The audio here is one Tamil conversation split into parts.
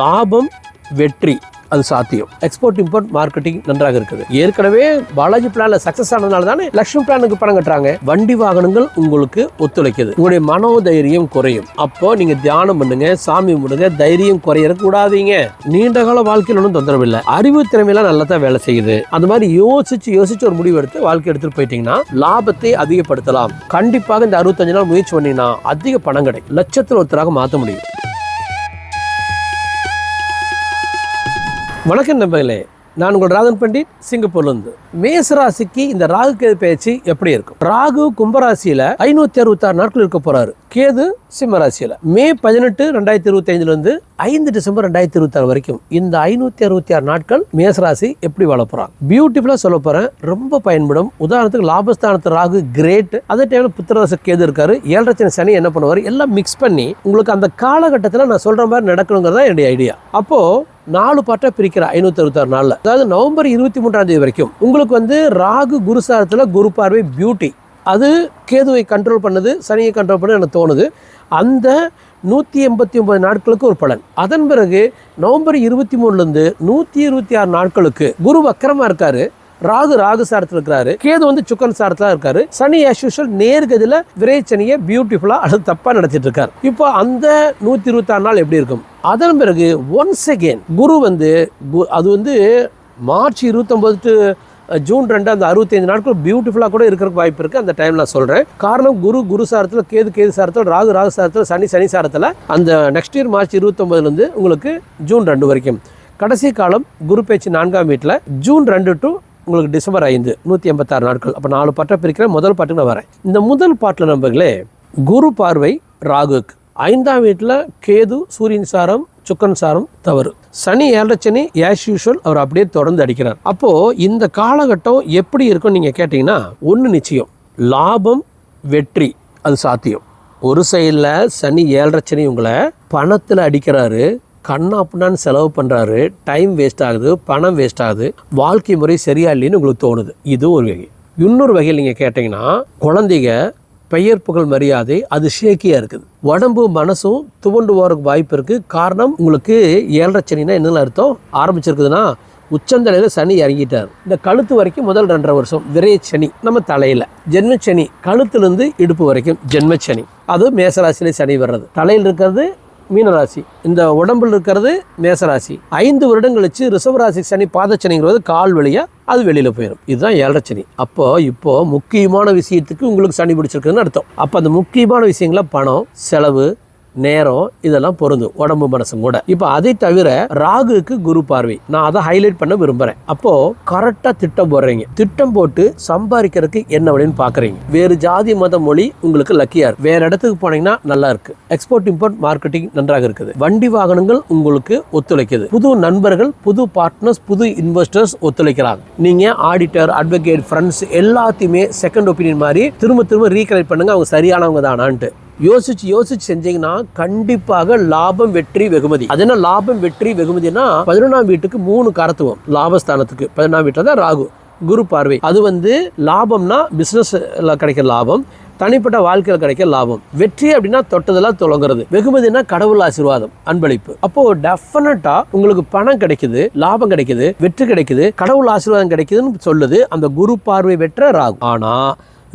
லாபம் வெற்றி அது சாத்தியம். எக்ஸ்போர்ட் இம்போர்ட் மார்க்கெட்டிங் நன்றாக இருக்குது. ஏற்கனவே பாலாஜி பிளான்ல சக்சஸ் ஆனதுனால தானே லட்சுமி பிளானுக்கு பணம் கட்டுறாங்க. வண்டி வாகனங்கள் உங்களுக்கு ஒத்துழைக்குது. உங்களுடைய மனோதைரியம் குறையும். அப்போ நீங்க தியானம் பண்ணுங்க சாமி பண்ணுங்க தைரியம் குறையற கூடாதீங்க. நீண்ட கால வாழ்க்கையில் ஒன்றும் தொந்தரவு இல்லை. அறிவு திறமையெல்லாம் நல்லா தான் வேலை செய்யுது. அந்த மாதிரி யோசிச்சு யோசிச்சு ஒரு முடிவு எடுத்து வாழ்க்கை எடுத்துட்டு போயிட்டீங்கன்னா லாபத்தை அதிகப்படுத்தலாம். கண்டிப்பாக இந்த அறுபத்தஞ்சு நாள் முயற்சி பண்ணீங்கன்னா அதிக பணம் கிடைக்கும். லட்சத்தில் ஒருத்தராக மாற்ற முடியும். வணக்கம் நம்பர்களே நான் உங்கள் ராதன் பண்டிட் சிங்கப்பூர்லேருந்து. மேசராசிக்கு இந்த ராகு கேது பயிற்சி எப்படி இருக்கும்? ராகு கும்பராசியில் ஐநூற்றி அறுபத்தாறு நாட்கள் இருக்க போகிறாரு கேது சிம்மராசியில். மே பதினெட்டு ரெண்டாயிரத்தி இருபத்தி ஐந்துலேருந்து ஐந்து டிசம்பர் ரெண்டாயிரத்தி இருபத்தி ஆறு வரைக்கும் இந்த ஐநூற்றி அறுபத்தி ஆறு நாட்கள் மேசராசி எப்படி வளர்ப்புறாங்க பியூட்டிஃபுல்லாக சொல்ல போகிறேன் ரொம்ப பயன்படும். உதாரணத்துக்கு லாபஸ்தானத்து ராகு கிரேட் அதே டைமில் புத்திரராசி கேது இருக்காரு. ஏழரை சனி என்ன பண்ணுவார்? எல்லாம் மிக்ஸ் பண்ணி உங்களுக்கு அந்த காலகட்டத்தில் நான் சொல்கிற மாதிரி நடக்கணுங்கிறது தான் என்னுடைய ஐடியா அப்போது நாலு பாட்டாக பிரிக்கிற ஐநூத்தி அறுபத்தாறு நாளில். அதாவது நவம்பர் இருபத்தி மூன்றாம் தேதி வரைக்கும் உங்களுக்கு வந்து ராகு குருசாரத்தில் குரு பார்வை பியூட்டி அது கேதுவை கண்ட்ரோல் பண்ணுது சனியை கண்ட்ரோல் பண்ண எனக்கு தோணுது. அந்த நூற்றி எண்பத்தி ஒன்பது நாட்களுக்கு ஒரு பலன். அதன் பிறகு நவம்பர் இருபத்தி மூணுலேருந்து நூற்றி இருபத்தி ஆறு நாட்களுக்கு குரு வக்கரமாக இருக்கார். ராகு ராகு சாரத்தில் இருக்கிறாரு கேது வந்து சுக்கன் சாரத்தில் இருக்காரு. சனி ஆஸ் யூஷுவல் நேர்கதியில் விரைச்சனியை பியூட்டிஃபுல்லாக அது தப்பாக நடத்திட்டு இருக்காரு. இப்போ அந்த நூற்றி இருபத்தாறு நாள் எப்படி இருக்கும்? அதன் பிறகு ஒன்ஸ் அகெயின் குரு வந்து கு- அது வந்து மார்ச் இருபத்தொம்பது டு ஜூன் ரெண்டு அந்த அறுபத்தஞ்சு நாட்கள் பியூட்டிஃபுல்லாக கூட இருக்கிறக்கு வாய்ப்பு இருக்குது அந்த டைம் நான் சொல்கிறேன் காரணம் குரு குரு சாரத்தில் கேது கேது சாரத்தில் ராகு ராகு சாரத்தில் சனி சனி சாரத்தில் அந்த நெக்ஸ்ட் இயர் மார்ச் இருபத்தொம்பதுலேருந்து உங்களுக்கு ஜூன் ரெண்டு வரைக்கும். கடைசி காலம் குரு பேச்சு நான்காம் வீட்டில் ஜூன் ரெண்டு டு உங்களுக்கு டிசம்பர் ஐந்து நூற்றி எண்பத்தாறு நாட்கள். அப்போ நாலு பாட்டை பிரிக்கிறேன். முதல் பாட்டுக்கு நான் வரேன். இந்த முதல் பாட்டில் நம்பர்களே குரு பார்வை ராகுக்கு. ஐந்தாம் வீட்டில் கேது சூரியன் சாரம் சுக்கன் சாரம் தவறு. சனி ஏழரை சனி ஆஸ் யூஷுவல் அவர் அப்படியே தொடர்ந்து அடிக்கிறார். அப்போது இந்த காலகட்டம் எப்படி இருக்கும் நீங்கள் கேட்டிங்கன்னா ஒன்று நிச்சயம். லாபம் வெற்றி அது சாத்தியம். ஒரு சைடில் சனி ஏழரை சனி உங்களை பணத்தில் அடிக்கிறாரு கண்ணா புண்ணான்னு செலவு பண்ணுறாரு டைம் வேஸ்ட் ஆகுது பணம் வேஸ்ட் ஆகுது வாழ்க்கை முறை சரியா இல்லைன்னு உங்களுக்கு தோணுது. இது ஒரு வகை. இன்னொரு வகையில் நீங்கள் கேட்டிங்கன்னா குழந்தைங்க பெயர் புகழ் மரியாதை அது ஷேக்கியாக இருக்குது. உடம்பு மனசும் துவண்டு போகிறதுக்கு வாய்ப்பு இருக்குது காரணம் உங்களுக்கு ஏழரை சனினா என்னென்ன அர்த்தம்? ஆரம்பிச்சிருக்குதுன்னா உச்சந்தலையில் சனி இறங்கிட்டார். இந்த கழுத்து வரைக்கும் முதல் ரெண்டரை வருஷம் விரைய சனி நம்ம தலையில். ஜென்மச்சனி கழுத்துலேருந்து இடுப்பு வரைக்கும் ஜென்மச்சனி அது மேசராசியிலே சனி வர்றது. தலையில் இருக்கிறது மீனராசி. இந்த உடம்புல இருக்கிறது மேசராசி. ஐந்து வருடம் கழிச்சு ரிஷபராசி சனி பாதச்சனிங்கிறது கால் வழியாக அது வெளியில் போயிடும் இதுதான் ஏழரை சனி. அப்போ இப்போ முக்கியமான விஷயத்துக்கு உங்களுக்கு சனி பிடிச்சிருக்குன்னு அர்த்தம். அப்போ அந்த முக்கியமான விஷயங்கள பணம் செலவு நேரம் இதெல்லாம் பொருந்தும் உடம்பு மனசும் கூட. இப்போ அதை தவிர ராகுக்கு குரு பார்வை. நான் அதை ஹைலைட் பண்ண விரும்புகிறேன் அப்போ கரெக்டாக திட்டம் போடுறீங்க. திட்டம் போட்டு சம்பாதிக்கிறதுக்கு என்ன வழின்னு பார்க்குறீங்க வேறு ஜாதி மத மொழி உங்களுக்கு லக்கியாக இருக்கு. இடத்துக்கு போனீங்கன்னா நல்லா இருக்கு. எக்ஸ்போர்ட் இம்போர்ட் மார்க்கெட்டிங் நன்றாக இருக்குது. வண்டி வாகனங்கள் உங்களுக்கு ஒத்துழைக்குது. புது நண்பர்கள் புது பார்ட்னர்ஸ் புது இன்வெஸ்டர்ஸ் ஒத்துழைக்கிறாங்க. நீங்கள் ஆடிட்டர் அட்வொகேட் ஃப்ரெண்ட்ஸ் எல்லாத்தையுமே செகண்ட் ஒப்பீனியன் மாதிரி திரும்ப திரும்ப ரீகலெக்ட் பண்ணுங்க. அவங்க சரியானவங்க தானான்ட்டு. யோசிச்சு யோசிச்சு செஞ்சீங்கன்னா கண்டிப்பாக லாபம் வெற்றி வெகுமதி. அது என்ன லாபம் வெற்றி வெகுமதினா பதினொன்றாம் வீட்டுக்கு மூணு காரத்துவம் லாபஸ்தானத்துக்கு. பதினொன்றாம் வீட்டில் தான் ராகு குரு பார்வை. அது வந்து லாபம்னா பிஸ்னஸில் கிடைக்கிற லாபம் தனிப்பட்ட வாழ்க்கையில் கிடைக்க லாபம். வெற்றி அப்படின்னா தொட்டதெல்லாம் தொடங்குறது வெகுமதினா கடவுள் ஆசீர்வாதம் அன்பளிப்பு. அப்போ டெஃபினட்டா உங்களுக்கு பணம் கிடைக்குது லாபம் கிடைக்குது வெற்றி கிடைக்குது கடவுள் ஆசீர்வாதம் கிடைக்குதுன்னு சொல்லுது அந்த குரு பார்வை வெற்ற ராகு. ஆனா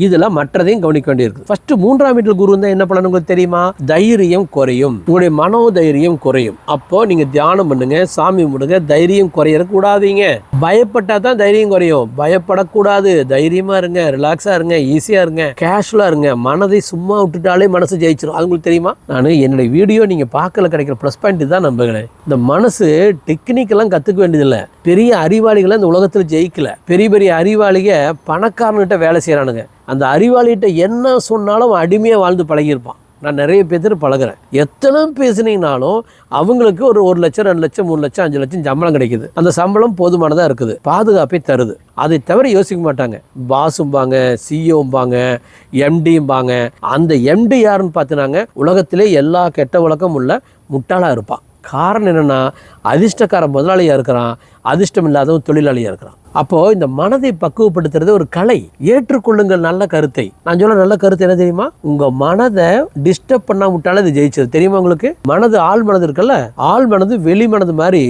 இதுல மற்றதையும் கவனிக்க வேண்டியிருக்கு. ஃபர்ஸ்ட் மூன்றாம் வீட்டில் குரு என்ன பண்ணணும் உங்களுக்கு தெரியுமா? தைரியம் குறையும். உங்களுடைய மனோதைரியம் குறையும். அப்போ நீங்க தியானம் பண்ணுங்க சாமி முடுங்க தைரியம் குறையற கூடாதீங்க. பயப்பட்டா தான் தைரியம் குறையும். பயப்படக்கூடாது. தைரியமா இருங்க ரிலாக்ஸா இருங்க ஈஸியா இருங்க கேஷுவலா இருங்க. மனதை சும்மா விட்டுட்டாலே மனசு ஜெயிச்சிடும் அது உங்களுக்கு தெரியுமா? நான் என்னுடைய வீடியோ நீங்க பார்க்கல கிடைக்கிற ப்ளஸ் பாயிண்ட் தான் நம்புகிறேன். இந்த மனசு டெக்னிக்கெல்லாம் கத்துக்க வேண்டியதில்லை. பெரிய அறிவாளிகளை இந்த உலகத்தில் ஜெயிக்கல. பெரிய பெரிய அறிவாளிக பணக்காரன்கிட்ட வேலை செய்யறானுங்க அந்த அறிவாளிகிட்ட என்ன சொன்னாலும் அவன் அடிமையாக வாழ்ந்து பழகியிருப்பான். நான் நிறைய பேர்த்து பழகுறேன். எத்தனை பேசுனீங்கனாலும் அவங்களுக்கு ஒரு ஒரு லட்சம் ரெண்டு லட்சம் மூணு லட்சம் அஞ்சு லட்சம் சம்பளம் கிடைக்குது. அந்த சம்பளம் போதுமானதாக இருக்குது. பாதுகாப்பை தருது. அதை தவிர யோசிக்க மாட்டாங்க. பாஸும்பாங்க சிஓம்பாங்க எம்டிம்பாங்க. அந்த எம்டி யாருன்னு பார்த்தினாங்க உலகத்திலே எல்லா கெட்ட உலகம் உள்ள முட்டாளாக இருப்பான். காரணம் என்னென்னா அதிர்ஷ்டக்காரன் முதலாளியாக இருக்கிறான் அதிர்ஷ்டம் இல்லாதவன் தொழிலாளியாக இருக்கிறான். அப்போது இந்த மனதை பக்குவப்படுத்துறது ஒரு கலை. ஏற்றுக்கொள்ளுங்கள் நல்ல கருத்தை. நான் சொல்ல நல்ல கருத்து என்ன தெரியுமா? உங்கள் மனதை டிஸ்டர்ப் பண்ணாம விட்டாலும் இது ஜெயிச்சது தெரியுமா உங்களுக்கு? மனது ஆள் மனது இருக்குல்ல? ஆள் மனது வெளி மனது மாதிரி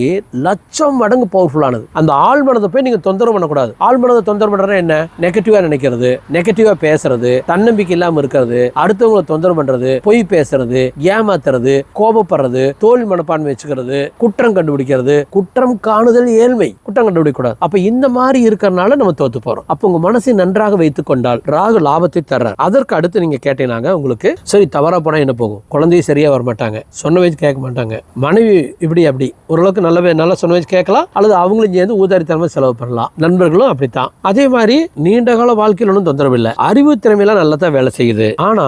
லட்சம் மடங்கு பவர்ஃபுல்லானது அந்த ஆள் மனதை போய் நீங்கள் தொந்தரவு பண்ணக்கூடாது. ஆள் மனதை தொந்தரவு பண்ணுறது என்ன? நெகட்டிவாக நினைக்கிறது நெகட்டிவாக பேசுறது தன்னம்பிக்கை இல்லாமல் இருக்கிறது அடுத்தவங்களை தொந்தரவு பண்ணுறது பொய் பேசுறது ஏமாத்துறது கோபப்படுறது தோல்வி மனப்பான்மை வச்சுக்கிறது குற்றம் கண்டுபிடிக்கிறது குற்றம் காணுதல் ஏழ்மை. குற்றம் கண்டுபிடிக்க கூடாது அப்போ இந்த மாதிரி இருக்கிறனால நம்ம தோத்து போறோம். அப்போ உங்க மனசை நன்றாக வைத்துக் கொண்டால் ராகு லாபத்தை தர்றார். அதற்கு அடுத்து நீங்க கேட்டீங்கன்னா உங்களுக்கு சரி தவறா போனா என்ன போகும்? குழந்தையும் சரியா வர மாட்டாங்க சொன்ன வயசு கேட்க மாட்டாங்க. மனைவி இப்படி அப்படி. ஓரளவுக்கு நல்ல நல்லா சொன்ன வயசு கேட்கலாம். அல்லது அவங்களும் சேர்ந்து ஊதாரித்தனமா செலவு பண்ணலாம். நண்பர்களும் அப்படித்தான். அதே மாதிரி நீண்ட கால வாழ்க்கையில் ஒன்றும் தொந்தரவு இல்லை. அறிவு திறமையெல்லாம் நல்லா தான் வேலை செய்யுது. ஆனா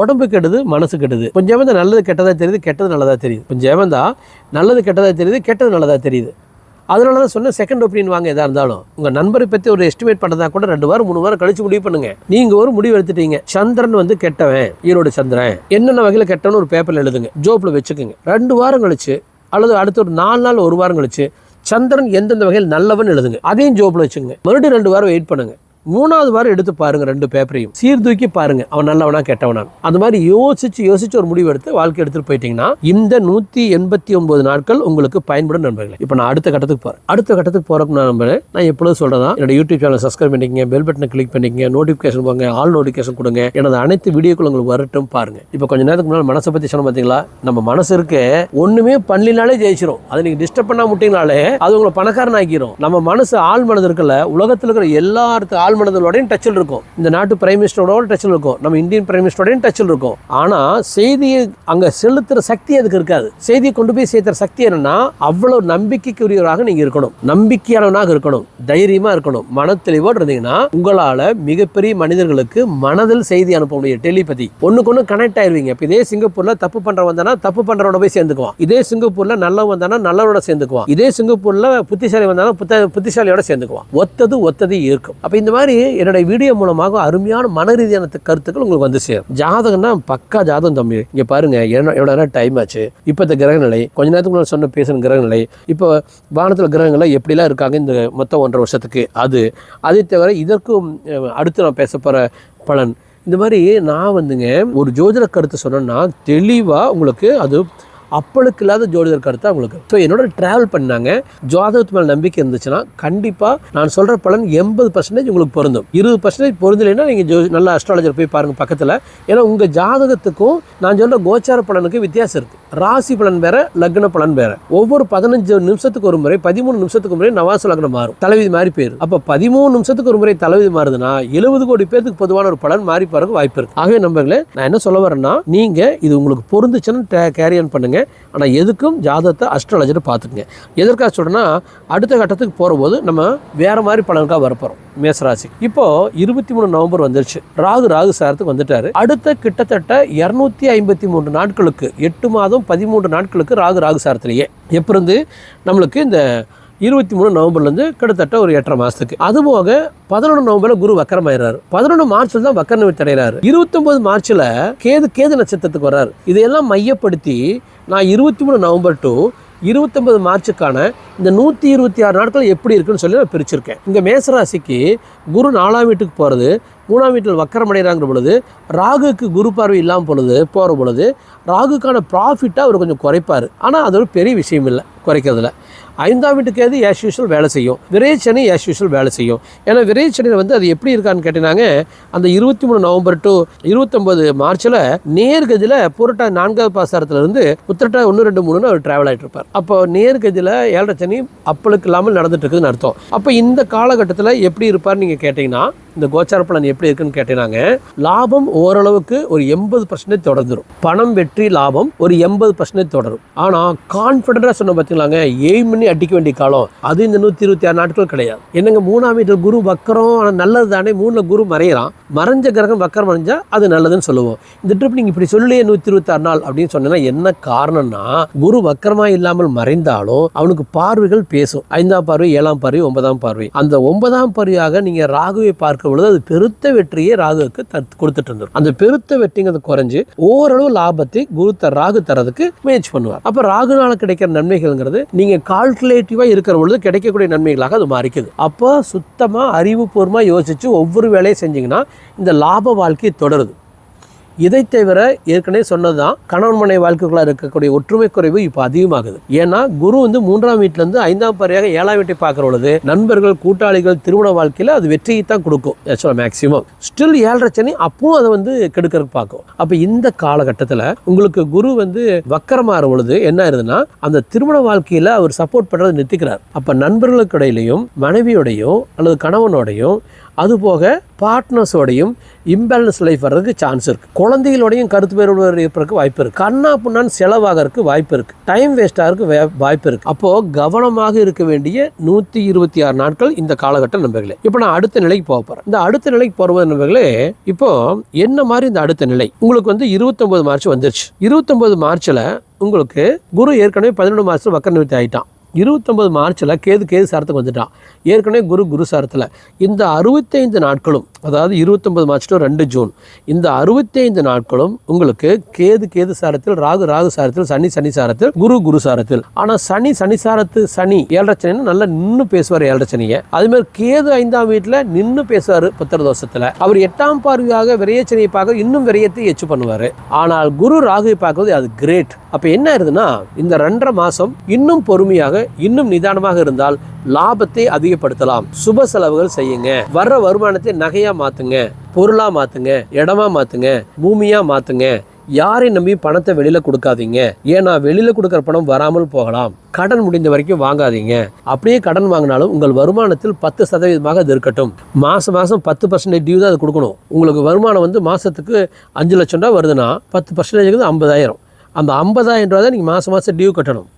உடம்பு கெடுது மனசு கெடுது. கொஞ்சம் நல்லது கெட்டதா தெரியுது கெட்டது நல்லதாக தெரியுது. கொஞ்சம் நல்லது கெட்டதா தெரியுது கெட்டது நல்லதாக தெரியுது. அதனால தான் சொன்ன செகண்ட் ஒப்பீனியன் வாங்க எதாக இருந்தாலும். உங்கள் நண்பரை பற்றி ஒரு எஸ்டிமேட் பண்ணுறதா கூட ரெண்டு வாரம் மூணு வாரம் கழிச்சு முடிவு பண்ணுங்க. நீங்கள் ஒரு முடிவு எடுத்துட்டீங்க. சந்திரன் வந்து கெட்டவன் ஈரோடு சந்திரன். என்னென்ன வகையில் கெட்டவன் ஒரு பேப்பரில் எழுதுங்க. ஜோப்பில் வச்சுக்கோங்க. ரெண்டு வாரம் கழிச்சு அல்லது அடுத்த ஒரு நாலு நாள் ஒரு வாரம் கழிச்சு சந்திரன் எந்தெந்த வகையில் நல்லவன் எழுதுங்க. அதையும் ஜோப்பில் வச்சுங்க மறுபடியும் ரெண்டு வாரம் வெயிட் பண்ணுங்க. மூணாவது வாரம் எடுத்து பாருங்க ரெண்டு பேப்பரையும் சீர்தூக்கி பாருங்க அவன் நல்லவனா கெட்டவனா அந்த மாதிரி யோசிச்சு யோசிச்சு ஒரு முடிவு எடுத்து வாழ்க்கை எடுத்துட்டு போயிட்டீங்கன்னா இந்த நூத்தி எண்பத்தி ஒன்பது நாட்கள் உங்களுக்கு பயன்படும் நண்பர்களே. இப்போ நான் அடுத்த கட்டத்துக்கு போறேன். அடுத்த கட்டத்துக்கு போறதுக்கு நான் நம்புறேன். நான் எப்பொழுது சொல்றதா என்னோட யூடியூப் சேனல் சப்ஸ்கிரைப் பண்ணிக்கங்க பெல் பட்டனை கிளிக் பண்ணிக்கங்க நோட்டிஃபிகேஷன் போங்க ஆல் நோட்டிஃபிகேஷன் கொடுங்க. எனது அனைத்து வீடியோக்கள் உங்களுக்கு வரட்டும் பாருங்க. இப்போ கொஞ்ச நேரத்துக்கு முன்னாடி மனசை பத்தி சொன்ன பாத்தீங்களா? நம்ம மனசு இருக்கு ஒண்ணுமே பண்ணலினாலே ஜெயிச்சிரும். அதை நீங்க டிஸ்டர்ப் பண்ணா முட்டிங்கனாலே அது உங்களை பணக்காரன் ஆக்கிரும் நம்ம மனசு ஆள் மனது இருக்குல்ல உலகத்தில் இருக்கிற எல்லாருக்கும் ஆள் மனதோடையும் டச்சில் இருக்கும். இந்த நாட்டு பிரைம் மினிஸ்டரோட டச்சில் இருக்கும். நம்ம இந்தியன் பிரைம் மினிஸ்டரோடையும் டச்சில் இருக்கும். ஆனால் செய்தியை அங்க செலுத்துற சக்தி அதுக்கு இருக்காது. செய்தியை கொண்டு போய் சேர்த்துற சக்தி என்னன்னா அவ்வளவு நம்பிக்கைக்குரியவராக நீங்க இருக்கணும். நம்பிக்கையானவனாக இருக்கணும். தைரியமாக இருக்கணும். மனத்தெளிவோடு இருந்தீங்கன்னா உங்களால் மிகப்பெரிய மனிதர்களுக்கு மனதில் செய்தி அனுப்ப முடியும் டெலிபதி. ஒன்றுக்கு ஒன்று கனெக்ட் ஆயிருவீங்க. இப்போ இதே சிங்கப்பூரில் தப்பு பண்ற வந்தானா தப்பு பண்றவனோட போய் சேர்ந்துக்குவான். இதே சிங்கப்பூரில் நல்லவன் வந்தானா நல்லவரோட சேர்ந்துக்குவான். இதே சிங்கப்பூரில் புத்திசாலி வந்தானா புத்த புத்திசாலியோட சேர்ந்துக்குவான். ஒத்தது ஒத்தது இருக்கும் அப்போ இந்த மாதிரி மாதிரி என்னுடைய வீடியோ மூலமாக அருமையான மன ரீதியான கருத்துக்கள் உங்களுக்கு வந்து சேரும். ஜாதகம்னா பக்கா ஜாதகம் தம்பி. இங்கே பாருங்க என்ன நேரம் டைம் ஆச்சு? இப்போ இந்த கிரகநிலை கொஞ்ச நேரத்துக்கு முன்னாடி சொன்ன பேசின கிரகநிலை இப்போ வானத்தில் கிரகங்களை எப்படிலாம் இருக்காங்க இந்த மொத்தம் ஒன்றரை வருஷத்துக்கு? அது அதை தவிர இதற்கும் அடுத்து நான் பேச போகிற பலன். இந்த மாதிரி நான் வந்துங்க ஒரு ஜோதிட கருத்து சொன்னேன்னா தெளிவாக உங்களுக்கு அது அப்பளுக்கு இல்லாத ஜோதிடர் கருத்து அவங்களுக்கு ஸோ என்னோட ட்ராவல் பண்ணாங்க. ஜோதகத்து மேலே நம்பிக்கை இருந்துச்சுன்னா கண்டிப்பாக நான் சொல்கிற பலன் எண்பது பர்சன்டேஜ் உங்களுக்கு பொருந்தும். இருபது பர்சன்டேஜ் பொருந்தலைன்னா நீங்கள் ஜோ நல்ல அஸ்ட்ராலஜர் போய் பாருங்கள் பக்கத்தில். ஏன்னா உங்கள் ஜாதகத்துக்கும் நான் சொல்கிற கோச்சார பலனுக்கு வித்தியாசம் இருக்குது ராசி பலன் வேற லக்ன பலன் வேற. ஒவ்வொரு பதினஞ்சு நிமிஷத்துக்கு ஒரு முறை பதிமூணு நிமிஷத்துக்கு முறை நவாசு லக்னம் மாறும். தலைவிதி மாறி போயிரு அப்போ பதிமூணு நிமிஷத்துக்கு ஒரு முறை தலைவிதி மாறுதுன்னா எழுபது கோடி பேருக்கு பொதுவான ஒரு பலன் மாறி போகிறதுக்கு வாய்ப்பு இருக்கு. ஆகவே நம்பர்களே நான் என்ன சொல்ல வரேன்னா நீங்கள் இது உங்களுக்கு பொருந்துச்சுன்னு கேரி ஆன் பண்ணுங்க. ஆனால் எதுக்கும் ஜாதகத்தை அஸ்ட்ராலஜர் பார்த்துக்குங்க. எதற்காக சொல்கிறேன்னா அடுத்த கட்டத்துக்கு போகிறபோது நம்ம வேற மாதிரி பலனுக்காக வரப்போகிறோம் மேசராசி. இப்போ இருபத்தி மூணு நவம்பர் வந்துருச்சு. ராகு ராகு சாரத்துக்கு வந்துட்டாரு. அடுத்த கிட்டத்தட்ட இரநூத்தி ஐம்பத்தி மூன்று நாட்களுக்கு எட்டு மாதம் பதிமூன்று நாட்களுக்கு ராகு ராகு சாரத்திலேயே. எப்போ இருந்து நம்மளுக்கு இந்த இருபத்தி மூணு நவம்பர்லேருந்து கிட்டத்தட்ட ஒரு எட்டரை மாதத்துக்கு. அதுபோக பதினொன்று நவம்பரில் குரு வக்கரமாயிறாரு. பதினொன்று மார்ச்சில் தான் வக்கர நிவர்த்தி அடைகிறாரு இருபத்தொம்பது மார்ச்சில் கேது கேது நட்சத்திரத்துக்கு வர்றாரு. இதையெல்லாம் மையப்படுத்தி நான் இருபத்தி மூணு நவம்பர் டு இருபத்தொம்பது மார்ச்சுக்கான இந்த நூற்றி இருபத்தி ஆறு நாட்கள் எப்படி இருக்குன்னு சொல்லி நான் பிரிச்சிருக்கேன். இங்கே மேசராசிக்கு குரு நாலாம் வீட்டுக்கு போகிறது மூணாம் வீட்டில் வக்கரமடைகிறாங்கிற பொழுது ராகுக்கு குரு பார்வை இல்லாமல் பொழுது போகிற பொழுது ராகுக்கான ப்ராஃபிட்டை அவர் கொஞ்சம் குறைப்பார். ஆனால் அது ஒரு பெரிய விஷயம் இல்லை குறைக்கிறதுல. ஐந்தாம் வீட்டுக்கு எது ஏஸ் யூஷுவல் வேலை செய்யும். விரைச்சனி ஏஸ் யூஷுவல் வேலை செய்யும். ஏன்னா விரைச்சனியில் வந்து அது எப்படி இருக்கான்னு கேட்டினாங்க அந்த இருபத்தி மூணு நவம்பர் டு இருபத்தொம்பது மார்ச்சில் நேர்கதியில் புரட்டா நான்காவது பாசாரத்துலேருந்து உத்திரட்டா ஒன்று ரெண்டு மூணுன்னு அவர் ட்ராவல் ஆகிட்டு இருப்பார். அப்போ நேர்கதியில் ஏழரை சனி அப்பளுக்கு இல்லாமல் நடந்துட்டு இருக்குதுன்னு அர்த்தம். அப்போ இந்த காலகட்டத்தில் எப்படி இருப்பார்னு நீங்கள் கேட்டிங்கன்னா இந்த கோச்சார பலன் எப்படி இருக்குன்னு கேட்டீங்கன்னாங்க லாபம் ஓரளவுக்கு ஒரு எண்பது பர்சன்டேஜ் தொடர்ந்துடும் பணம் வெற்றி லாபம் ஒரு எண்பது பர்சன்டேஜ் தொடரும். ஆனால் கான்ஃபிடென்ட்டாக சொன்ன பார்த்தீங்களாங்க எய்ம் பண்ணி அடிக்க வேண்டிய காலம் அது இந்த நூற்றி இருபத்தி ஆறு நாட்கள் கிடையாது. என்னங்க மூணாம் வீட்டில் குரு வக்கரம் ஆனால் நல்லது தானே மூணில் குரு மறையிறான். மறைஞ்ச கிரகம் வக்கரம் மறைஞ்சால் அது நல்லதுன்னு சொல்லுவோம். இந்த ட்ரிப் நீங்கள் இப்படி சொல்லலையே நூற்றி இருபத்தி ஆறு நாள் அப்படின்னு சொன்னா என்ன காரணம்னா குரு வக்கரமாக இல்லாமல் மறைந்தாலும் அவனுக்கு பார்வைகள் பேசும். ஐந்தாம் பார்வை ஏழாம் பார்வை ஒன்பதாம் பார்வை. அந்த ஒன்பதாம் பார்வையாக நீங்கள் ராகுவை பார்க்க பார்க்கும் பொழுது அது பெருத்த வெற்றியை ராகுவுக்கு தத் கொடுத்துட்டு இருந்தோம் அந்த பெருத்த வெற்றிங்கிறது குறைஞ்சு ஓரளவு லாபத்தை குரு ராகு தரதுக்கு முயற்சி பண்ணுவார். அப்ப ராகுனால கிடைக்கிற நன்மைகள்ங்கிறது நீங்க கால்குலேட்டிவா இருக்கிற பொழுது கிடைக்கக்கூடிய நன்மைகளாக அது மாறிக்குது. அப்போ சுத்தமா அறிவுபூர்வமா யோசிச்சு ஒவ்வொரு வேலையும் செஞ்சீங்கன்னா இந்த லாப வாழ்க்கை தொடருது. இதை தவிர ஏற்கனவே சொன்னதுதான் கணவன் மனை வாழ்க்கைக்குள்ள இருக்கக்கூடிய ஒற்றுமை குறைவு இப்போ அதிகமாகுது. ஏன்னா குரு வந்து மூன்றாம் வீட்டுல இருந்து ஐந்தாம் பறையாக ஏழாம் வீட்டை பார்க்குற பொழுது நண்பர்கள் கூட்டாளிகள் திருமண வாழ்க்கையில் அது வெற்றியை தான் கொடுக்கும். ஆக்சுவலாக மேக்சிமம் ஸ்டில் ஏழரை சனி அப்பவும் அதை வந்து கெடுக்கிறதுக்கு பார்க்கும். அப்போ இந்த காலகட்டத்தில் உங்களுக்கு குரு வந்து வக்கரமாகிற பொழுது என்ன ஆயிருதுன்னா அந்த திருமண வாழ்க்கையில் அவர் சப்போர்ட் பண்ணுறதை நிறுத்திக்கிறார். அப்போ நண்பர்களுக்கு இடையிலையும் மனைவியோடையும் அல்லது கணவனோடையும் அதுபோக பார்ட்னர்ஸோடையும் இம்பேலன்ஸ் லைஃப் வர்றதுக்கு சான்ஸ் இருக்குது குழந்தைகளோடையும் கருத்து வேறுபாடு இருப்பதற்கு வாய்ப்பு இருக்குது கண்ணா புண்ணான்னு செலவாகிறதுக்கு வாய்ப்பு இருக்குது டைம் வேஸ்ட் ஆகிறதுக்கு வே- வாய்ப்பு இருக்குது அப்போது கவனமாக இருக்க வேண்டிய நூற்றி இருபத்தி ஆறு நாட்கள் இந்த காலகட்டம் நண்பர்களே. இப்போ நான் அடுத்த நிலைக்கு போக போகிறேன் இந்த அடுத்த நிலைக்கு போகிறது நண்பர்களே இப்போ என்ன மாதிரி இந்த அடுத்த நிலை? உங்களுக்கு வந்து இருபத்தொம்போது மார்ச் வந்துருச்சு. இருபத்தொம்போது மார்ச்சில் உங்களுக்கு குரு ஏற்கனவே பதினொன்று மார்ச்ல வக்கர நிவர்த்தி ஆகிட்டான் இருபத்தொம்பது மார்ச்சில் கேது கேது சாரத்துக்கு வந்துட்டான். ஏற்கனவே குரு குரு சாரத்தில். இந்த அறுபத்தைந்து நாட்களும் அதாவது இருபத்தொம்பது மார்ச் டு ரெண்டு ஜூன். இந்த அறுபத்தைந்து நாட்களும் உங்களுக்கு கேது கேது சாரத்தில் ராகு ராகு சாரத்தில் சனி சனி சாரத்தில் குரு குரு சாரத்தில். ஆனால் சனி சனி சாரத்து சனி ஏழரை சனின்னு நல்லா நின்று பேசுவார் ஏழரை சனியை. அதே மாதிரி கேது ஐந்தாம் வீட்டில் நின்று பேசுவார் புத்திர தோஷத்தில் அவர் எட்டாம் பார்வையாக விரையச்சனையை பார்க்க இன்னும் விரையத்தை எச்சு பண்ணுவார். ஆனால் குரு ராகுவை பார்க்கறது அது கிரேட் அப்போ என்ன ஆயிருதுன்னா இந்த ரெண்டரை மாதம் இன்னும் பொறுமையாக இன்னும் நிதானமாக இருந்தால் லாபத்தை அதிகப்படுத்தலாம். சுப செலவுகள் செய்யுங்க. வர்ற வருமானத்தை நகையாக வேலையாக மாத்துங்க பொருளா மாத்துங்க இடமா மாத்துங்க பூமியா மாத்துங்க. யாரை நம்பி பணத்தை வெளியில கொடுக்காதீங்க. ஏன்னா வெளியில கொடுக்குற பணம் வராமல் போகலாம். கடன் முடிந்த வரைக்கும் வாங்காதீங்க. அப்படியே கடன் வாங்கினாலும் உங்கள் வருமானத்தில் பத்து சதவீதமாக அது இருக்கட்டும். மாசம் மாசம் பத்து பர்சன்டேஜ் டியூ தான் அது கொடுக்கணும். உங்களுக்கு வருமானம் வந்து மாசத்துக்கு அஞ்சு லட்சம் ரூபா வருதுன்னா பத்து பர்சன்டேஜ் ஐம்பதாயிரம். அந்த ஐம்பதாயிரம் ரூபா தான் நீங்கள் மாதம் மாதம் டியூ கட்டணும்.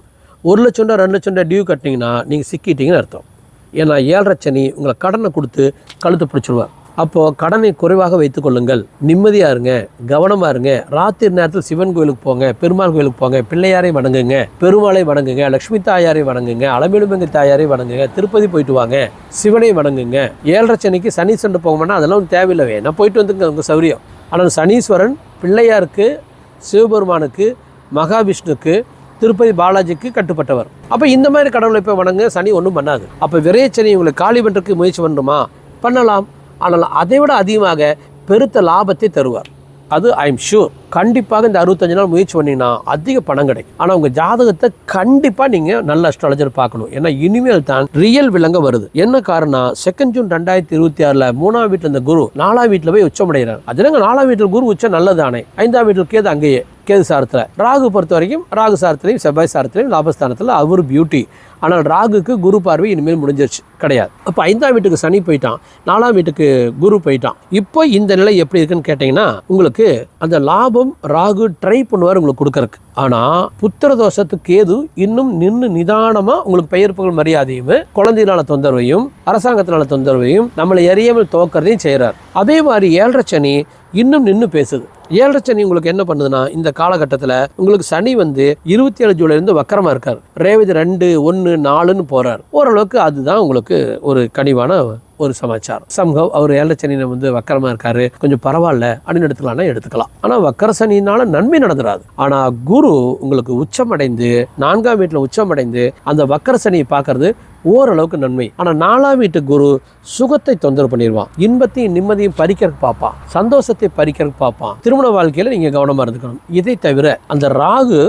ஒரு லட்சம் ரூபா ரெண்டு லட்சம் ரூபா டியூ கட்டினீங்கன்னா நீங்கள் சிக்கிட்டீங்கன்னு அர்த்தம். ஏன்னா ஏழரை சனி உங்களை கடனை கொடுத்து கழுத்து பிடிச்சிருவார். அப்போது கடனை குறைவாக வைத்துக்கொள்ளுங்கள் நிம்மதியாக இருங்க கவனமாக இருங்க. ராத்திரி நேரத்தில் சிவன் கோயிலுக்கு போங்க பெருமாள் கோயிலுக்கு போங்க பிள்ளையாரை வணங்குங்க பெருமாளை வணங்குங்க லக்ஷ்மி தாயாரை வணங்குங்க அலமேலுமங்கை தாயாரை வணங்குங்க திருப்பதி போயிட்டு வாங்க சிவனை வணங்குங்க. ஏழரை சனிக்கு சனி சண்டை போகணும்னா அதெல்லாம் ஒன்றும் தேவையில்லை. நான் போயிட்டு வந்துங்க உங்கள் சௌரியம். ஆனால் சனீஸ்வரன் பிள்ளையாருக்கு சிவபெருமானுக்கு மகாவிஷ்ணுக்கு திருப்பதி பாலாஜிக்கு கட்டுப்பட்டவர். அப்போ இந்த மாதிரி கடவுளை போய் வணங்க சனி ஒன்றும் பண்ணாது. அப்போ விரையச்சனி உங்களை காளி பண்ணுறதுக்கு முயற்சி பண்ணணுமா பண்ணலாம். ஆனால் அதை விட அதிகமாக பெருத்த லாபத்தை தருவார். அது ஐ எம் ஷூர் கண்டிப்பாக இந்த அறுபத்தஞ்சு நாள் முயற்சி பண்ணிங்கன்னா அதிக பணம் கிடைக்கும். ஆனால் உங்கள் ஜாதகத்தை கண்டிப்பாக நீங்கள் நல்ல அஸ்ட்ராலஜர் பார்க்கணும். ஏன்னா இனிமேல் தான் ரியல் விலங்க வருது. என்ன காரணம் செகண்ட் ஜூன் ரெண்டாயிரத்தி இருபத்தி ஆறில் மூணாம் வீட்டில் இந்த குரு நாலாம் வீட்டில் போய் உச்சமடைகிறார் அது என்னங்க நாலாம் வீட்டில் குரு உச்சம் நல்லதானே? ஐந்தாம் வீட்டில் கேது அங்கேயே கேது சாரத்தில். ராகு பொறுத்த வரைக்கும் ராகு சாரத்திலையும் செவ்வாய் சாரத்திலையும் லாபஸ்தானத்தில் அவர் பியூட்டி ஆனால் ராகுக்கு குரு பார்வை இனிமேல் முடிஞ்சிருச்சு கிடையாது. அப்போ ஐந்தாம் வீட்டுக்கு சனி போயிட்டான் நாலாம் வீட்டுக்கு குரு போயிட்டான். இப்போ இந்த நிலை எப்படி இருக்குன்னு கேட்டிங்கன்னா உங்களுக்கு அந்த லாபம் ராகு ட்ரை பண்ணுவார் உங்களுக்கு கொடுக்கறக்கு ஆனால் புத்திர தோஷத்துக்கு ஏது இன்னும் நின்று நிதானமாக உங்களுக்கு பெயர் புகழ் மரியாதையும் குழந்தையினால தொந்தரவையும் அரசாங்கத்தினால தொந்தரவையும் நம்மளை எறியாமல் துவக்கிறதையும் செய்கிறார் அதே மாதிரி ஏழரை சனி இன்னும் நின்று பேசுது. ஏழரை சனி உங்களுக்கு என்ன பண்ணுதுன்னா இந்த காலகட்டத்தில் உங்களுக்கு சனி வந்து இருபத்தி ஏழு ஜூலைலேருந்து வக்கரமாக இருக்கார். ரேவதி ரெண்டு ஒன்று நாலுன்னு போகிறார் ஓரளவுக்கு அதுதான் உங்களுக்கு ஒரு கனிவான ஒரு சமாச்சாரம். சம்ஹவ் அவர் ஏழரை சனியில் வந்து வக்கரமாக இருக்காரு. கொஞ்சம் பரவாயில்ல அப்படின்னு எடுத்துக்கலாம்னா எடுத்துக்கலாம். ஆனால் வக்கர சனினால நன்மை நடந்துடாது ஆனால் குரு உங்களுக்கு உச்சமடைந்து நான்காம் வீட்டில் உச்சமடைந்து அந்த வக்கர சனியை பார்க்கறது ஓரளவுக்கு நன்மை. ஆனால் நாலாம் வீட்டு குரு சுகத்தை தொந்தரவு பண்ணிடுவான் இன்பத்தையும் நிம்மதியும் பறிக்கிறதுக்கு பார்ப்பான். சந்தோஷத்தை பறிக்கிறதுக்கு பார்ப்பான். திருமண வாழ்க்கையில் நீங்கள் கவனமாக இருந்துக்கணும். இதை தவிர அந்த ராகு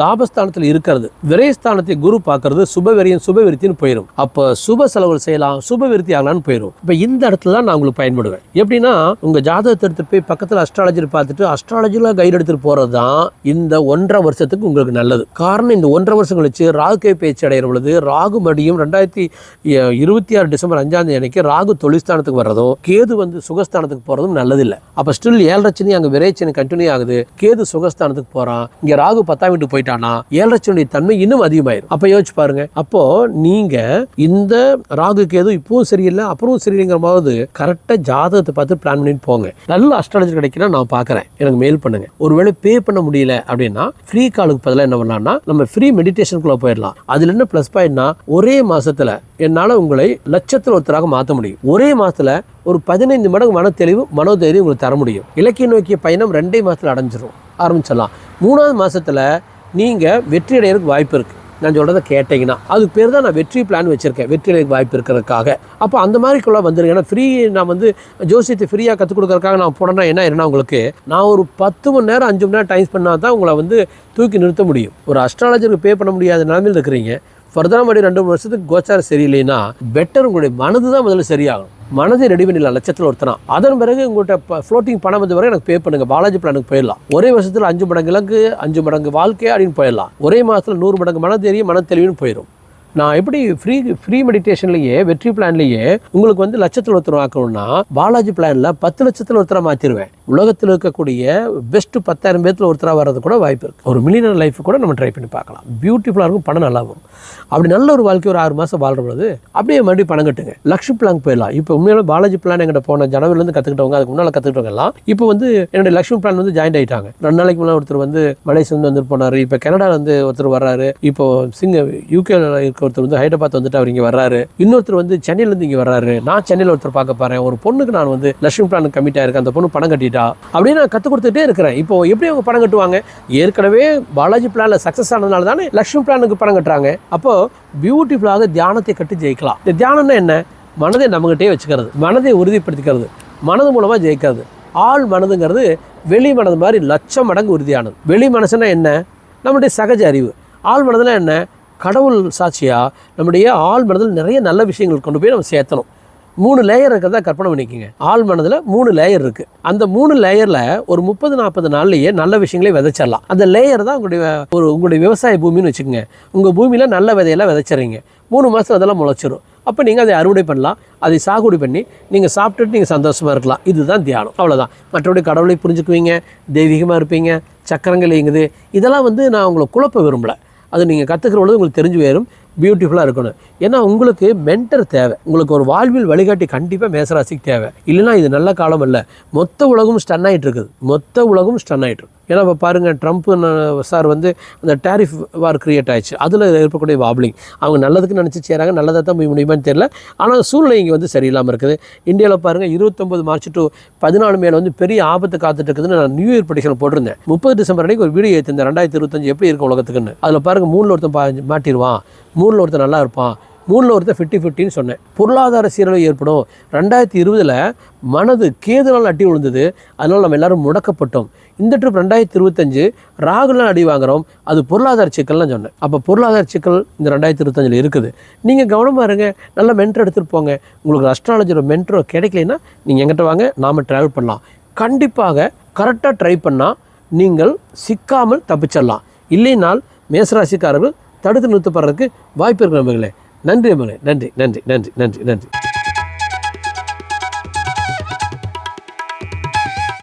லாபஸ்தானத்தில் இருக்கிறது. விரயஸ்தானத்தை குரு பார்க்கறது சுபவெறியும் சுபவிருத்தின்னு போயிடும் அப்போ சுப செலவுகள் செய்யலாம் சுபவிருத்தி ஆகலாம்னு போயிடும் இப்போ இந்த இடத்துல தான் நான் உங்களுக்கு பயன்படுவேன். எப்படின்னா உங்கள் ஜாதகத்தை எடுத்து போய் பக்கத்தில் அஸ்ட்ராலஜர் பார்த்துட்டு அஸ்ட்ராலஜியில் கைடு எடுத்துகிட்டு போகிறது தான் இந்த ஒன்றரை வருஷத்துக்கு உங்களுக்கு நல்லது. காரணம் இந்த ஒன்றரை வருஷம் கழிச்சு ராகு பேச்சு அடைகிற பொழுது ராகு மடியும் ரெண்டாயிரத்தி இருபத்தி ஆறு டிசம்பர் அஞ்சாம் தேதி அன்னைக்கு ராகு தொழிற்ஸ்தானத்துக்கு வர்றதும் கேது வந்து சுகஸ்தானத்துக்கு போகிறதும் நல்லதில்லை. அப்போ ஸ்டில் ஏழரச்சனி அங்கே விரைச்சனி கண்டினியூ ஆகுது. கேது சுகஸ்தானத்துக்கு போகிறான் இங்கே ராகு பத்தாம் வீட்டுக்கு போயிட்டானா? ஏழரை தன்மை இன்னும் அதிகமாயிரும். அப்போ யோசிச்சு பாருங்க. அப்போ நீங்க இந்த ராகு கேது இப்பவும் சரியில்லை அப்புறம் சரியில்லைங்கிற போது கரெக்டாக ஜாதகத்தை பார்த்து பிளான் பண்ணிட்டு போங்க. நல்ல அஸ்ட்ராலஜி கிடைக்கணும் நான் பார்க்குறேன். எனக்கு மெயில் பண்ணுங்க. ஒருவேளை பே பண்ண முடியல அப்படின்னா ஃப்ரீ காலுக்கு பதிலாக என்ன பண்ணலாம்னா நம்ம ஃப்ரீ மெடிடேஷனுக்குள்ள போயிடலாம். அதுல என்ன ப்ளஸ் பாயிண்ட்னா ஒரே மாசத்துல என்னால் உங்களை லட்சத்தில் ஒருத்தராக மாற்ற முடியும். ஒரே மாசத்துல ஒரு பதினைந்து மடங்கு மனத்தெளிவு மனோதைரியம் உங்களுக்கு தர முடியும். இலக்கிய நோக்கிய பயணம் ரெண்டே மாதத்தில் அடைஞ்சிரும். ஆரம்பிச்சிடலாம். மூணாவது மாதத்தில் நீங்கள் வெற்றி அடைகிறதுக்கு வாய்ப்பு இருக்குது நான் சொல்கிறத கேட்டிங்கன்னா அதுக்கு பேர் தான் நான் வெற்றி பிளான் வச்சுருக்கேன். வெற்றி அடைக்கு வாய்ப்பு இருக்கிறதுக்காக. அப்போ அந்த மாதிரிக்குள்ளே வந்துருங்க ஏன்னா ஃப்ரீ நான் வந்து ஜோசியத்தை ஃப்ரீயாக கற்றுக் கொடுக்குறதுக்காக நான் போனேன்னா என்ன என்ன உங்களுக்கு நான் ஒரு பத்து மணி நேரம் அஞ்சு மணி நேரம் டைம் பண்ணால் தான் உங்களை வந்து தூக்கி நிறுத்த முடியும். ஒரு அஸ்ட்ராலஜருக்கு பே பண்ண முடியாத நிலமையில் இருக்கிறீங்க. ஃபர்தராக மறுபடியும் ரெண்டு மூணு வருஷத்துக்கு கோச்சாரம் சரியில்லைன்னா பெட்டர் உங்களுடைய மனது தான் முதல்ல சரியாகும் மனதை ரெடி பண்ணிடலாம். லட்சத்தில் ஒருத்தனா. அதன் பிறகு உங்கள்கிட்ட ஃப்ளோட்டிங் பணம் வந்த வரை எனக்கு பே பண்ணுங்க. பாலாஜி பிளானுக்கு போயிடலாம். ஒரே வருஷத்தில் அஞ்சு மடங்கு இலக்கு அஞ்சு மடங்கு வாழ்க்கை அப்படின்னு போயிடலாம். ஒரே மாதத்தில் நூறு மடங்கு மனதேரியம் மனத்தெளிவுன்னு போயிடும். நான் எப்படி ஃப்ரீ ஃப்ரீ மெடிடேஷன்லேயே வெற்றி பிளான்லேயே உங்களுக்கு வந்து லட்சத்தில் ஒருத்தர் ஆக்கணும்னா பாலாஜி பிளானில் பத்து லட்சத்தில் ஒருத்தரை மாற்றிடுவேன் உலகத்தில் இருக்கக்கூடிய பெஸ்ட்டு பத்தாயிரம் பேர்த்தில் ஒருத்தராக வர்றது கூட வாய்ப்பு இருக்குது ஒரு மில்லியனர் லைஃப் கூட நம்ம ட்ரை பண்ணி பார்க்கலாம். பியூட்டிஃபுல்லாக இருக்கும் பணம் நல்லா வரும் அப்படி நல்ல ஒரு வாழ்க்கை ஒரு ஆறு மாதம் வாழ்ற பொழுது அப்படியே மறுபடியும் பணம் கட்டுங்க. லக்ஷ்மி பிளான் போயிடலாம். இப்போ உண்மையில பாலாஜி பிளான் எங்கிட்ட போன ஜனவரிலேருந்து கற்றுக்கிட்டவங்க அதுக்கு முன்னால் கற்றுக்கிட்டவங்க எல்லாம் இப்போ வந்து என்னுடைய லக்ஷ்மி பிளான் வந்து ஜாயின் ஆகிட்டாங்க ரெண்டு நாளைக்கு முன்னாடி ஒருத்தர் வந்து மலேசியிலேருந்து வந்து போனார். இப்போ கனடாவில் வந்து ஒருத்தர் வர்றாரு. இப்போ சிங்க யூகேல இருக்க ஒருத்தர் வந்து ஹைதராபாத் வந்துட்டு அவர் இங்கே வர்றாரு. இன்னொருத்தர் வந்து சென்னையிலேருந்து இங்கே வர்றாரு. நான் சென்னையில் ஒருத்தர் பார்க்க போகிறேன் ஒரு பொண்ணுக்கு நான் வந்து லக்ஷ்மி பிளான் கம்மிட்டாக இருக்கேன் அந்த பொண்ணு பணம் கட்டிட்டு அப்படின்னு நான் கற்றுக் கொடுத்துட்டே இருக்கிறேன். இப்போ எப்படி அவங்க பணம் கட்டுவாங்க? ஏற்கனவே பாலாஜி பிளானில் சக்ஸஸ் ஆனதுனால தானே லக்ஷ்மி பிளானுக்கு பணம் கட்டுறாங்க. அப்போ பியூட்டிஃபுல்லாக தியானத்தை கட்டி ஜெயிக்கலாம். இந்த தியானம்னா என்ன? மனதை நம்மகிட்டே வச்சுக்கிறது. மனதை உறுதிப்படுத்திக்கிறது. மனது மூலமாக ஜெயிக்கிறது. ஆள் மனதுங்கிறது வெளி மனது மாதிரி லட்சம் மடங்கு உறுதியானது. வெளி மனசுனா என்ன? நம்முடைய சகஜ அறிவு. ஆள் மனதுனா என்ன? கடவுள் சாட்சியாக நம்முடைய ஆள் மனதில் நிறைய நல்ல விஷயங்கள் கொண்டு போய் நம்ம சேர்த்தணும். மூணு லேயர் இருக்கிறதா கற்பனை பண்ணிக்கோங்க. ஆள் மனதில் மூணு லேயர் இருக்குது அந்த மூணு லேயரில் ஒரு முப்பது நாற்பது நாள்லேயே நல்ல விஷயங்களே விதைச்சிடலாம். அந்த லேயர் தான் உங்களுடைய ஒரு உங்களுடைய விவசாய பூமின்னு வச்சுக்கோங்க. உங்கள் பூமியில் நல்ல விதையெல்லாம் விதைச்சிறீங்க மூணு மாதம் அதெல்லாம் முளைச்சிரும். அப்போ நீங்கள் அதை அறுவடை பண்ணலாம். அதை சாகுபடி பண்ணி நீங்கள் சாப்பிட்டுட்டு நீங்கள் சந்தோஷமாக இருக்கலாம். இதுதான் தியானம். அவ்வளோதான் மற்றபடி கடவுளை புரிஞ்சுக்குவீங்க. தெய்வீகமாக இருப்பீங்க. சக்கரங்கள் இயங்குது. இதெல்லாம் வந்து நான் உங்களை குழப்ப விரும்பலை. அது நீங்கள் கற்றுக்கிற பொழுது உங்களுக்கு தெரிஞ்சு போயிடும் பியூட்டிஃபுல்லாக இருக்கணும். ஏன்னா உங்களுக்கு மென்டர் தேவை. உங்களுக்கு ஒரு வாழ்வில் வழிகாட்டி கண்டிப்பாக மேசராசிக்கு தேவை. இல்லைன்னா இது நல்ல காலம் இல்லை மொத்த உலகம் ஸ்டன் ஆகிட்டு இருக்குது மொத்த உலகம் ஸ்டன் ஆகிட்டு ஏன்னா இப்போ பாருங்கள் ட்ரம்ப் சார் வந்து அந்த டேரிஃப் வார் கிரியேட் ஆயிடுச்சு. அதில் இருக்கக்கூடிய வாப்ளிங் அவங்க நல்லதுக்கு நினச்சி செய்கிறாங்க நல்லதாக தான் போய் முடியுமான்னு தெரியல. ஆனால் சூழ்நிலை இங்கே வந்து சரியில்லாமல் இருக்குது. இந்தியாவில் பாருங்கள் இருபத்தொம்பது மார்ச் டு பதினாலு மேலே வந்து பெரிய ஆபத்து காத்துட்டு இருக்குதுன்னு நான் நியூ இயர் படிஷன் போட்டிருந்தேன். முப்பது டிசம்பர் அன்னைக்கு ஒரு வீடியோ ஏற்றிருந்தேன் ரெண்டாயிரத்தி இருபத்தஞ்சு எப்படி இருக்கும் உலகத்துக்குன்னு. அதில் பாருங்கள் மூணில் ஒருத்தன் பா மாட்டிடுவான் மூணில் ஒருத்தர் நல்லா இருப்பான். மூணில் ஒருத்தர் ஃபிஃப்டி ஃபிஃப்டின்னு சொன்னேன். பொருளாதார சீரழிவு ஏற்படும். ரெண்டாயிரத்தி இருபதில் மனது கேதுனால் அடி விழுந்தது. அதனால் நம்ம எல்லாரும் முடக்கப்பட்டோம். இந்த ட்ரிப் ரெண்டாயிரத்தி இருபத்தஞ்சு ராகுலாம் அடி வாங்குகிறோம் அது பொருளாதார சிக்கல்னு சொன்னேன். அப்போ பொருளாதார சிக்கல் இந்த ரெண்டாயிரத்தி இருபத்தஞ்சில் இருக்குது. நீங்கள் கவனமாக இருங்க. நல்ல மென்ட்ரு எடுத்துகிட்டு போங்க. உங்களுக்கு அஸ்ட்ராலஜியோட மென்ட்ரோ கிடைக்கலன்னா நீங்கள் எங்கிட்ட வாங்க. நாம் ட்ராவல் பண்ணலாம். கண்டிப்பாக கரெக்டாக ட்ரை பண்ணால் நீங்கள் சிக்காமல் தப்பிச்சிடலாம். இல்லைனால் மேசராசிக்காரர்கள் தடுத்து நிறுத்தப்படுறதுக்கு வாய்ப்பு இருக்கிறவங்களே நன்றி நன்றி நன்றி நன்றி நன்றி நன்றி.